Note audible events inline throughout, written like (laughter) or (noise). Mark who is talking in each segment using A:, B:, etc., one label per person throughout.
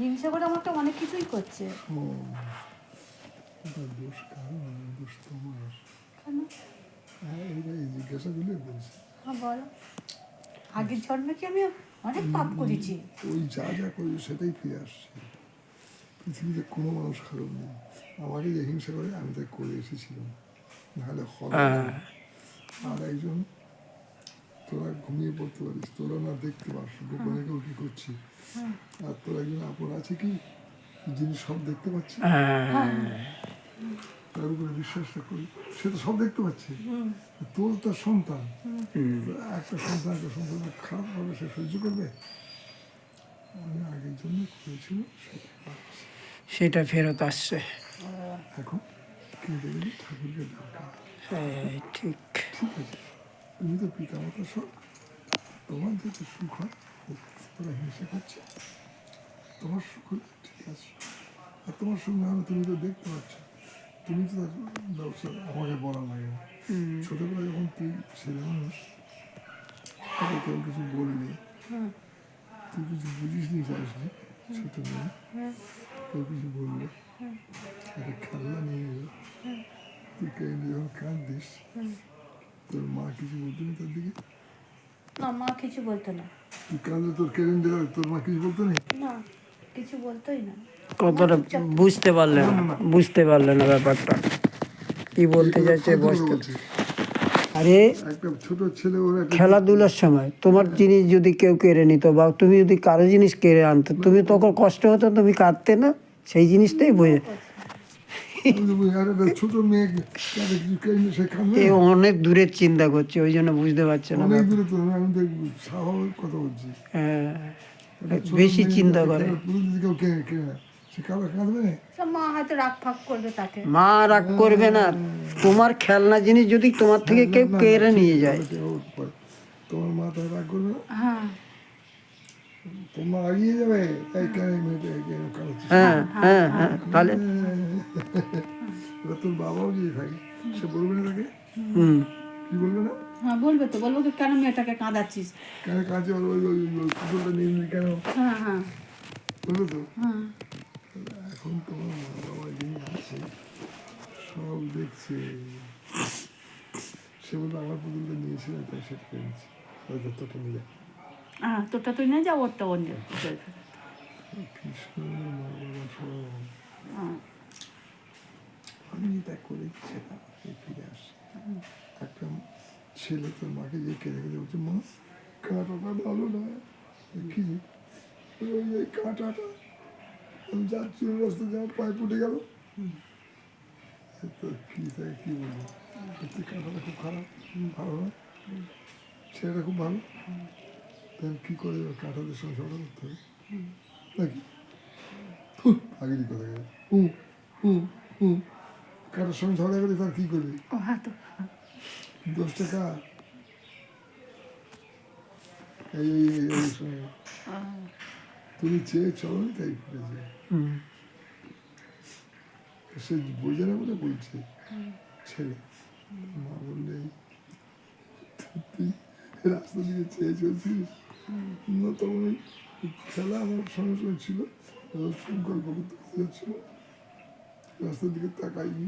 A: হিংসা করে আমাকে অনেক কিছুই করছে। কেন?
B: হ্যাঁ
A: হ্যাঁ বলো। আগের জন্মে কি আমি অনেক পাপ করেছি?
B: ওই যা যা করি সেটাই ফিরে আসছে। পৃথিবীতে কোনো মানুষ খারাপ নেই। আমাকে যে হিংসা করে আমি তাই করে এসেছিলাম। নাহলে হবে না। আর একজন তোরা ঘুমিয়ে পড়তে পারিস তোরা না দেখতে পাস গোপনে কেউ কি করছি? আর তোর একজন আপন আছে কি? যিনি সব দেখতে পাচ্ছে? তার উপরে বিশ্বাসটা করি সে তো সব দেখতে পাচ্ছে। তোর তার সন্তান। একটা সন্তান একটা সন্তান খারাপ হবে সে সহ্য করবে? আমি আগের জন্য করেছিল সেটা।
C: ফেরত আসছে।
B: এখন ঠাকুরকে
C: হ্যাঁ, ঠিক।
B: ঠিক আছে। তুমি তো পিতামাতা সব তোমার যাতে সুখ হয় তোরা হিংসা করছে। তোমার সুখ হলে ঠিক আছে। আর তোমার সুখ না তুমি তো দেখতে পাচ্ছ তুমি তো তার ব্যবসা আমাকে বলা লাগে না। ছোটবেলা যখন তুই ছেলে মানুষ তোকে কেউ কিছু বললি তুই কিছু বুঝিস নি চাইস নি ছোট মেয়ে কেউ কিছু বলল একটা খেলনা নিয়ে এলো। তুই কেন যখন কাঁদিস তোর মা কিছু বলতো না তার দিকে?
A: না মা কিছু বলতো না।
B: তুই কাঁদলে তোর তোর মা কিছু বলতো না?
A: না কিছু বলতোই না।
C: কতটা বুঝতে পারলেন না বুঝতে পারলেন না ব্যাপারটা। কি বলতে চাইছে বুঝতে আরে
B: ছোট ছেলে ওর
C: খেলাধুলার সময় তোমার জিনিস যদি কেউ কেড়ে নিত বা তুমি যদি কারও জিনিস কেড়ে আনতো তুমি তখন কষ্ট হতো তুমি কাঁদতে না? সেই জিনিসটাই বোঝে।
B: ছোট (laughs) মেয়ে
C: এ অনেক দূরের চিন্তা করছে ওই জন্য বুঝতে পারছে না
B: অনেক দূরে তো আমি তো স্বাভাবিক কথা বলছি।
C: হ্যাঁ, বেশি চিন্তা করে।
A: মা রাগ করবে
C: না। তোমার খেলনা জিনিস যদি তোমার থেকে কেউ কেড়ে নিয়ে যায়।
B: তোমার মা তাই রাগ করবে
A: হ্যাঁ।
B: তোমার আগিয়ে যাবে? কেন
C: হ্যাঁ হ্যাঁ হ্যাঁ তাহলে (laughs)
B: এবার তোর বাবাও যদি থাকে সে বলবে না তাকে?
C: হুম।
B: কি বলবে না?
A: হ্যাঁ বলবে তো বলব কি কেন মেয়েটাকে কাঁদাচ্ছিস?
B: কেন কাঁদছে? বলবে কুকুরটা নিয়ে নিলি কেন?
A: হ্যাঁ হ্যাঁ।
B: বলবে তো?
A: হ্যাঁ।
B: এখন তোমার মা বাবা যিনি আছে সব দেখছে। সে বলবে আমার পুতুলটা নিয়েছিল তাই সেটা পেয়েছি ওই দত্তটা নিয়ে
A: হ্যাঁ তোরটা তুই নিয়ে যা ওরটা অন্য
B: কৃষ্ণ মা বাবা সব।
A: হ্যাঁ।
B: আমি এটা করে সেটা ফিরে আসে। একটা ছেলে তোর মাকে যে কেঁদে কেঁদে বলছে, মা, কাঁটাটা ভালো না। কি ওই ওই কাঁটাটা। আমি যাচ্ছি রাস্তা যাওয়ার পায়ে পড়ে গেল। তো কি তাই কি বলব? সত্যি কাঁটাটা খুব খারাপ, ভালো না? ছেলেটা খুব ভালো? তাহলে কী করে কাঁটাদের সঙ্গে ঝগড়া করতে হবে? নাকি? আগেরই কথা গেল হুম হুম হুম কারোর সঙ্গে ঝগড়া করে তার কী করবি?
A: হ্যাঁ তো।
B: দশ টাকা। এই এই। তুমি চেয়ে চলো তাই
C: হুম।
B: সে বোঝে না বলে বলছে ছেলে। মা বললে তুই রাস্তা দিকে চেয়ে চলছিস? না তখন খেলা আমার সঙ্গে সঙ্গে ছিল। গল্প করতে যাচ্ছিল রাস্তার দিকে তাকাইনি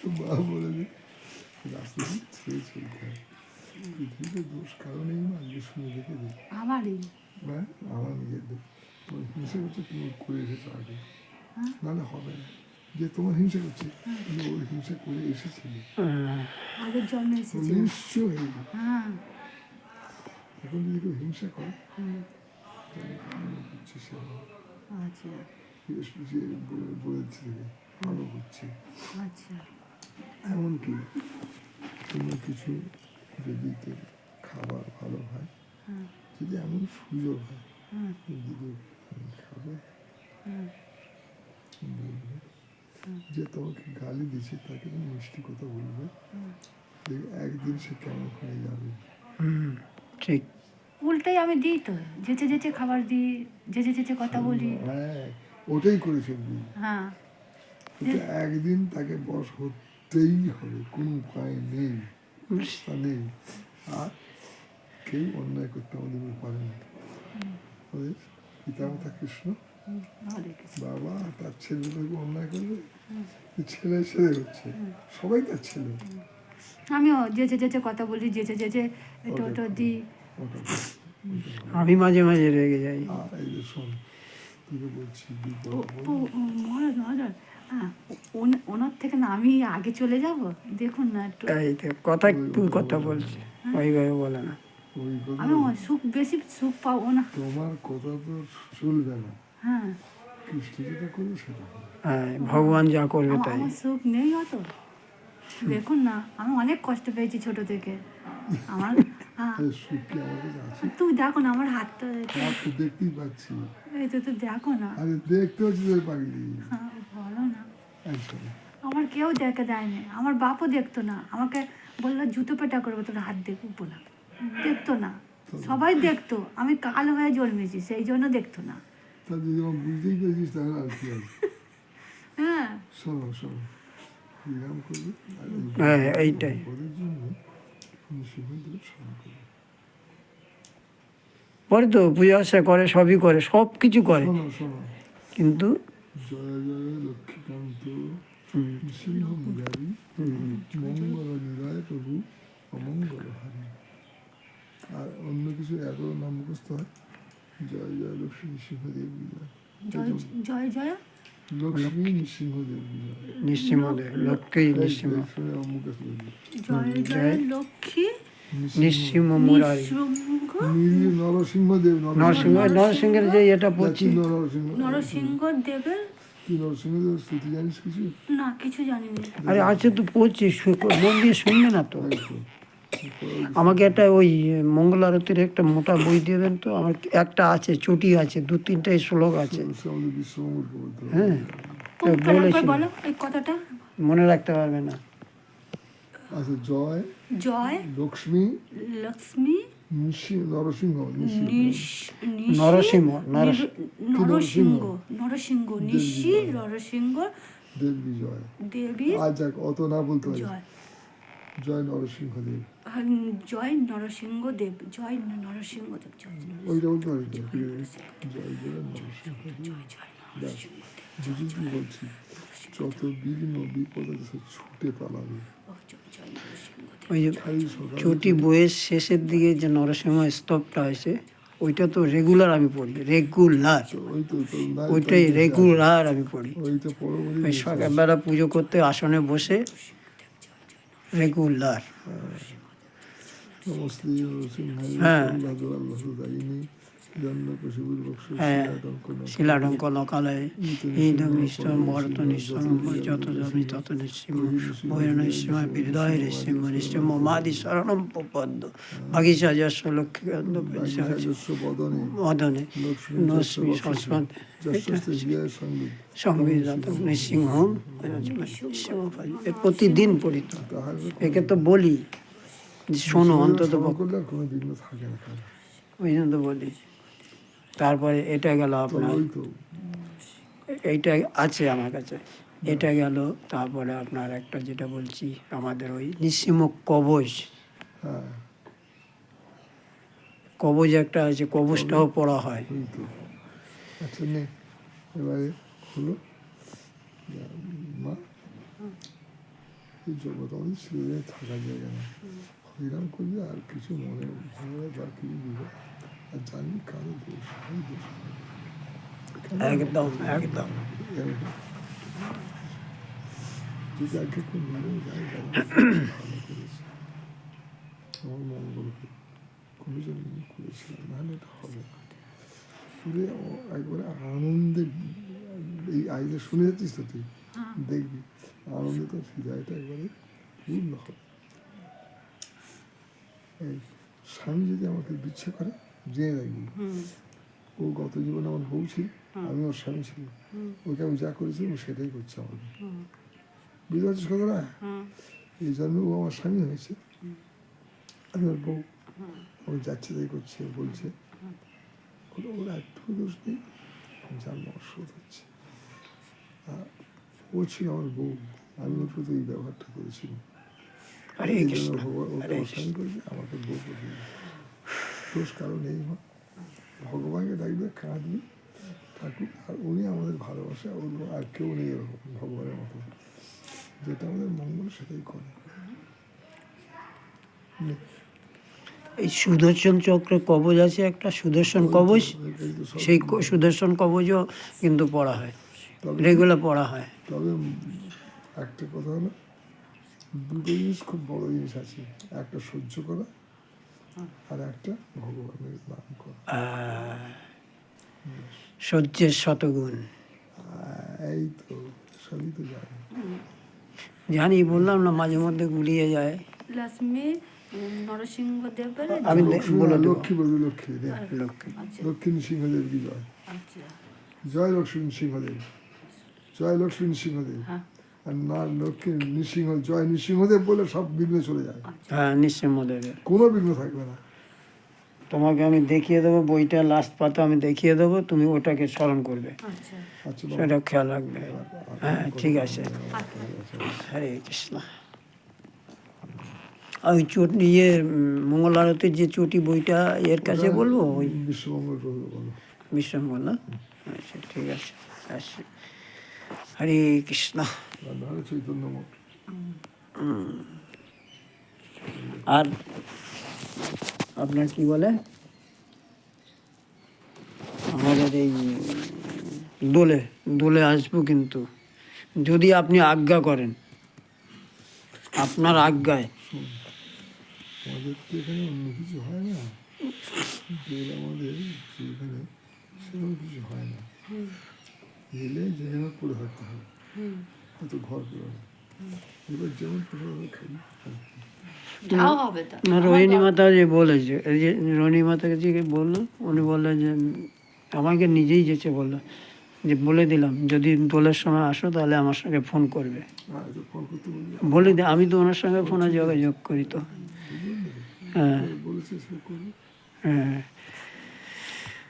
B: তো মা বলে যে রাস্তা দিকে চেয়ে চলতে হয়। পৃথিবীতে দোষ কারণেই আজকে শুনে রেখে দিই
A: আমারই।
B: না আমার নিজের দোষ। হিংসা করছে তুমি করে এসেছ আগে। নাহলে হবে না। যে তোমার হিংসা করছে তুমি ওই হিংসা করে এসেছিলে।
C: হ্যাঁ,
B: নিশ্চয়ই
A: হ্যাঁ।
B: এখন যদি কেউ হিংসা করে তাহলে মনে সে?
A: আচ্ছা।
B: বৃহস্পতি বলে- থেকে ভালো
A: আচ্ছা।
B: এমনকি কোনো কিছু যদি খাবার ভালো হয় যদি এমন সুযোগ হয় দিদি খাবে বলবে যে তোমাকে গালি দিচ্ছে তাকে তুমি মিষ্টি কথা বলবে। একদিন সে কেমন হয়ে যাবে।
C: হুম ঠিক।
A: উল্টাই আমি দিই তো। যেচে যেচে খাবার দিই যেচে যেচে কথা বলি।
B: হ্যাঁ ওটাই করে ফেলবি।
A: হ্যাঁ।
B: কিন্তু একদিন তাকে বস হতেই হবে কোনো উপায় নেই নেই। আর কেউ অন্যায় করতে আমাদের পারে না। ওদের পিতামাতা কৃষ্ণ বাবা তার ছেলেগুলোকে অন্যায় করবে ছেলে ছেলে হচ্ছে সবাই তার ছেলে।
A: আমিও যেচে যেচে কথা বলি যেচে যেচে এটা ওটা দিই।
B: ওটা
C: আমি মাঝে মাঝে রেগে যাই।
B: আর এই যে শোন বলছি
A: মহারাজ মহারাজ। হ্যাঁ ওনার থেকে না আমি আগে চলে যাব? দেখুন না একটু।
C: তাই তো কথা তুই কথা বলছি ওইভাবে বলে না।
A: আমি সুখ বেশি সুখ পাবো না।
B: তোমার কথা তো চলবে না।
A: হ্যাঁ।
B: কৃষ্ণ যেটা করবে সেটা
C: হ্যাঁ ভগবান যা করবে তাই।
A: সুখ নেই অত। দেখুন না আমি অনেক কষ্ট পেয়েছি ছোট থেকে। আমার হ্যাঁ, দেখো না আমার হাতটা
B: তো দেখতেই পাচ্ছি
A: এই তো তো দেখো না।
B: আরে দেখতে হচ্ছে তোর পাগলি।
A: হ্যাঁ, বলো না। আমার কেউ দেখে দেয়নি আমার বাপও দেখতো না। আমাকে বলল জুতো পেটা করব তোর হাত দেখব না দেখতো না। সবাই দেখতো। আমি কাল হয়ে জন্মেছি সেই জন্য দেখতো না।
B: তা যদি আমার বুঝতেই পেরেছিস তাহলে আর কি
A: হ্যাঁ।
B: শোনো শোনো।
C: হ্যাঁ এইটাই। পরে তো পূজা আশা করে সবই করে সব কিছু করে। কিন্তু
B: লক্ষ্মীকান্ত। মঙ্গল প্রভু অমঙ্গল হারি আর অন্য কিছু এত নাম মুখস্থ হয়? জয় জয় লক্ষ্মী বিজয়
A: জয় জয়?
B: লক্ষ্মী
C: নিশ্চিম।
A: জয় লক্ষ্মী
C: নিশ্চিম মুরারি
B: নরসিংহদেব
C: নরসিংহ নরসিংহের যে এটা পড়ছি
B: কি নরসিংহ
A: নরসিংহ দেবের
B: কি নরসিংহদেব স্তুতি জানিস কিছু
A: না কিছু জানি না
C: আরে আছে তো পড়ছি শু- মন দিয়ে শুনবে না তো। আমাকে একটা ওই মঙ্গল আরতির একটা মোটা বই দেবেন তো? আমার একটা আছে চটি আছে দু তিনটে শ্লোক আছে। হ্যাঁ মনে রাখতে পারবে না।
B: আচ্ছা জয়
A: জয়
B: লক্ষ্মী
A: লক্ষ্মী
B: নরসিংহ
A: নিশি-
C: নরসিংহ,
A: নরসিংহ নরসিংহ নিশি নরসিংহ
B: দেব বিজয়
A: দেবীর
B: আজ যাক অত না বলতে পারি
A: জয়।
B: জয় নরসিংহ দেব
A: হ্যাঁ, জয় নরসিংহ দেব জয় জয়
B: জয় নরসিংহ দেব
A: জয় জয়
B: কি বলছি? যত বিঘ্ন বিপদ আছে ছুটে পালাবে।
C: ওই যে
B: খালি সকালে
C: বইয়ের শেষের দিকে যে নরসিংহ স্তবটা আছে ওইটা তো রেগুলার আমি পড়ি রেগুলার
B: ওই
C: ওইটাই রেগুলার আমি পড়ি। ওই সকালবেলা পুজো করতে আসনে বসে রেগুলার
B: সমস্ত
C: শিলাডঙ্ক নিশ্চয় মরত যত জমি তত নিশ্চিম বৈর নিশ্চিম হৃদয় নিশ্চিম নিশ্চিম মাদি শরণম পদ্ম বাগিচা যশ লক্ষ্মীকান্ত
B: রাজস্ব বদনে
C: মদনে নশ্মী সস্পদ
B: যশস্তে বিজয় সংগীত
C: সংবিধাত নৃসিংহম প্রতিদিন পড়িত একে তো বলি শোনো অন্তত বলি। তারপরে এটা গেল আপনার এইটা আছে আমার কাছে। এটা গেল তারপরে আপনার একটা যেটা বলছি আমাদের ওই নিঃসীম কবজ।
B: হ্যাঁ।
C: কবজ একটা আছে কবজটাও পড়া হয়।
B: আচ্ছা এবারে হলো। ছেলে থাকা জায়গা। না করবে আর কিছু মনে ভালো আর কিছু দিবে জন্য করেছিলাম শুনে একবারে আনন্দে এই আইলে শুনে যাচ্ছিস তো তুই দেখবি আনন্দে তোর হৃদয়টা একবারে পূর্ণ হবে স্বামী যদি আমাকে বিচ্ছে করে জেনে রাখবি ও গত জীবনে আমার বউ ছিল আমি ওর স্বামী ছিল। ওকে আমি যা করেছি ও সেটাই করছে আমাকে বুঝতে পারছিস কথাটা? এই জন্মে ও আমার স্বামী হয়েছে। আমি ওর বউ। ও যাচ্ছে তাই করছে বলছে। ওর ওর একটু দোষ নেই জন্ম শোধ হচ্ছে। ও ছিল আমার বউ। আমি ওর প্রতি এই ব্যবহারটা করেছিলাম ওকে আমার স্বামী করেছে আমাকে বউ করে দিয়েছে। দোষ কারও নেই মা ভগবানকে ডাকবে কাঁদবি ঠাকুর আর উনি আমাদের ভালোবাসা অন্য আর কেউ নেই এরকম ভগবানের মতো। যেটা আমাদের মঙ্গল সেটাই করে।
C: এই সুদর্শন চক্রে কবজ আছে একটা? সুদর্শন
B: এই সব-
C: সেই সুদর্শন কবজও কিন্তু পড়া হয়। রেগুলার পড়া হয়।
B: তবে একটা কথা হলো দুটো জিনিস খুব বড় জিনিস আছে। একটা সহ্য করা আর একটা ভগবানের করা।
C: সহ্যের শতগুণ।
B: এই তো সবই তো জানি।
C: জানি বললাম না মাঝে মধ্যে গুলিয়ে যায়।
A: লক্ষ্মী নরসিংহ
C: আমি বলে দেবো।
B: লক্ষ্মী বলবি লক্ষ্মী রে
C: লক্ষ্মী।
A: আচ্ছা।
B: কি জয়?
A: আচ্ছা।
B: জয় লক্ষ্মী জয়
A: হ্যাঁ।
B: আর না লক্ষ্মী নৃসিংহ জয় নৃসিংহদেব বলে সব বিঘ্ন চলে যায়।
C: হ্যাঁ নিঃসিংহদেবের।
B: কোনো বিঘ্ন থাকবে না।
C: তোমাকে আমি দেখিয়ে দেবো বইটা লাস্ট পাতা আমি দেখিয়ে দেবো তুমি ওটাকে স্মরণ করবে।
A: আচ্ছা।
B: আচ্ছা
C: সেটা খেয়াল রাখবে। হ্যাঁ ঠিক আছে। হরে কৃষ্ণ। আর ওই চট ইয়ে মঙ্গল আরতির যে চটি বইটা এর কাছে বলব? ওই
B: বিশ্বমঙ্গল
C: বিশ্বমঙ্গল না? আচ্ছা ঠিক আছে আচ্ছা হরে কৃষ্ণ। আর আপনার কি বলে? আমাদের এই দোলে দোলে আসব কিন্তু। যদি আপনি আজ্ঞা করেন। আপনার আজ্ঞায়।
B: অন্য কিছু হয় না। আমাদের কিছু হয় না। এলে যেখানে পড়ে থাকতে হবে। হয়তো ঘর না এবার যেমন
C: না রোহিণী মাতা যে বলেছে এই যে রোহিণী মাতাকে যে বলল উনি বললেন যে আমাকে নিজেই যেছে বলল যে বলে দিলাম যদি দোলের সময় আসো তাহলে আমার সঙ্গে ফোন করবে। বলে দে আমি তো ওনার সঙ্গে ফোনে যোগাযোগ করি তো। হ্যাঁ। হ্যাঁ।